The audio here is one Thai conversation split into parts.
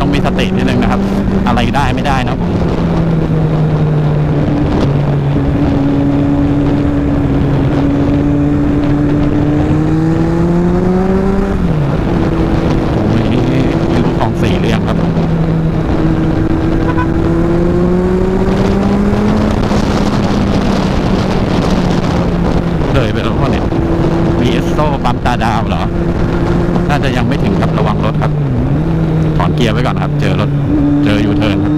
ต้องมีสตินิดนึงนะครับ อะไรได้ไม่ได้นะโอ้ยนี่ลูกของสี่เรียงครับเลยไปแล้วพ่อเนี่ยมีเอสโซปั๊มตาดาวเหรอ น่าจะยังไม่ถึงครับระวังรถครับ เกียร์ไว้ก่อนครับ เจอรถ เจอยูเทิร์นครับ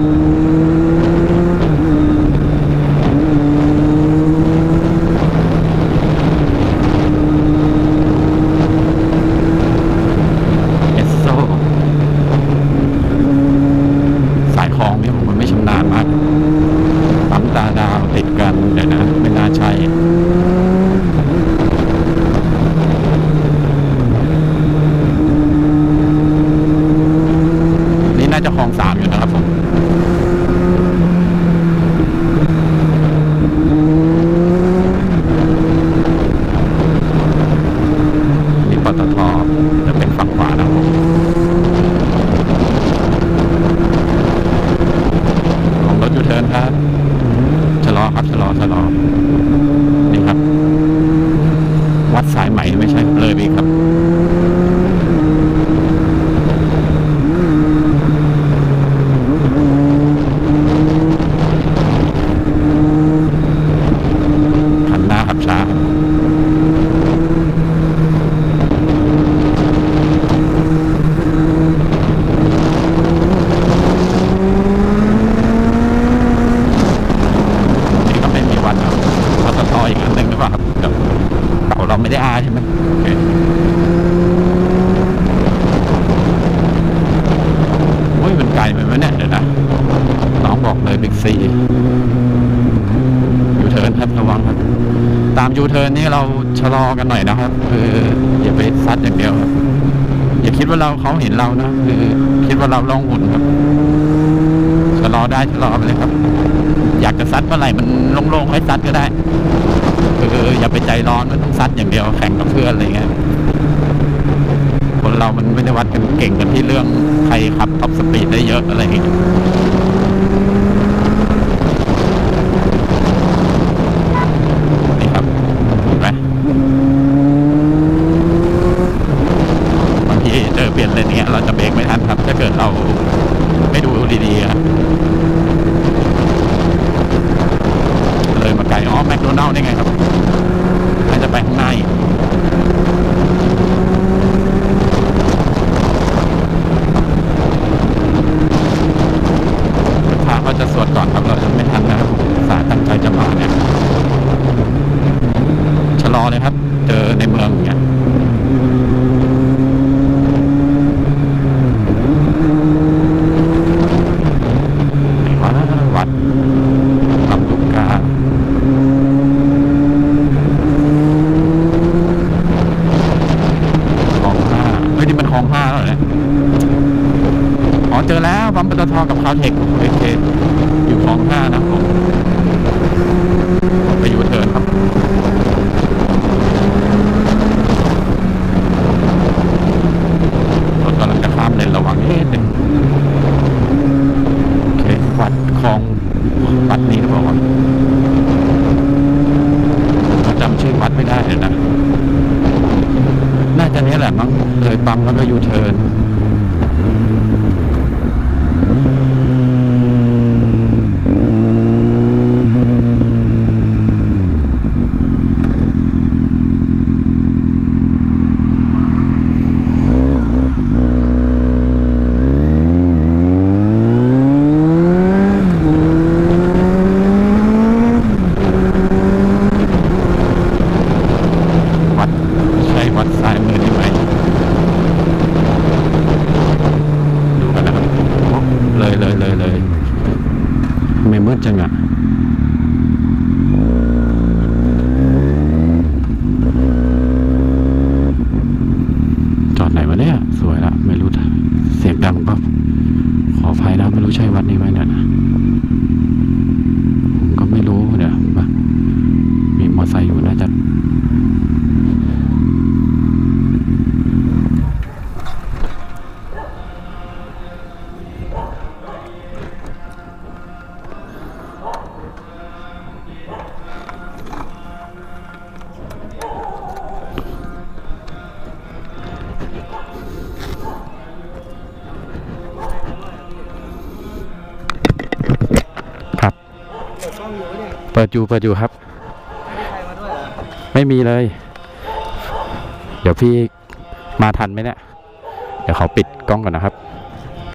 เอสโซ สายคลองนี่ผมไม่ชำนาญมาก ปั๊มตาดาวติดกัน เดี๋ยวนะ ไม่น่าใช่ นี่น่าจะคลองสามอยู่นะครับผม นี่ปตทจะเป็นฝั่งขวานะครับผม ของรถยูเทิร์นครับชะลอครับชะลอชะลอ นี่ครับ วัดสายใหม่ไม่ใช่ เลยไปอีกครับ หันหน้าครับช้าครับนี่ก็ไม่มีวัดครับปตทอีกอันหนึ่งหรือเปล่าครับเดี๋ยวเก่าเราไม่ได้อาใช่ไหมโอเคโอ้ยมันไกลไปไหมเนี่ยเดี๋ยวนะน้องบอกเลยบิ๊กซียูเทิร์นครับระวังครับ ตาม ยูเทิร์นนี่เราชะลอกันหน่อยนะครับคืออย่าไปซัดอย่างเดียวครับ อย่าคิดว่าเราเขาเห็นเรานะคือคิดว่าเราล่องหุ่นครับชะลอได้ชะลอไปเลยครับ อยากจะซัดเมื่อไหร่มันโล่งๆค่อยซัดก็ได้คืออย่าไปใจร้อนมันต้องซัดอย่างเดียวแข่งกับเพื่อนอะไรเงี้ยคนเรามันไม่ได้วัดกันเก่งกันที่เรื่องใครขับท็อปสปีดได้เยอะอะไรอย่างเงี้ยนี่ครับเห็นไหมบางทีเจอเปลี่ยนเลนเนี้ยเราจะเบรกไม่ทันครับ ถ้าเกิดเราไม่ดูดีๆครับ เลยมาไกลอ๋อแมคโดนัลล์ได้ไงครับน่าจะไปข้างหน้าอีกพระเขาจะสวดก่อนครับเราจะไม่ทันนะครับสาตั้งใจจะมาเนี่ยชะลอ เลยครับ เจอในเมืองอย่างเงี้ยไหนวะวัดลำลูกกาคลองห้าเฮ้ยนี่มันคลองห้าแล้วเหรอเนี่ยอ๋อเจอแล้วปั๊มปตทกับคาวเทคโอเค อยู่คลองห้านะผมไปยูเทิร์นครับ รถกำลังจะข้ามเลนระวังนิดนึงโอเค วัดคลองวัดนี้หรือเปล่าวะจำชื่อวัดไม่ได้เลยนะ น่าจะ เนี้ยแหละมั้งเลยปั๊มแล้วก็ยูเทิร์น действительно อยู่เนี่ยเปิดอยู่เปิดอยู่ครับไม่มีใครมาด้วยเหรอไม่มีเลย เดี๋ยวพี่มาทันไหมเนี่ย เดี๋ยวเขาปิดกล้องก่อนนะครับ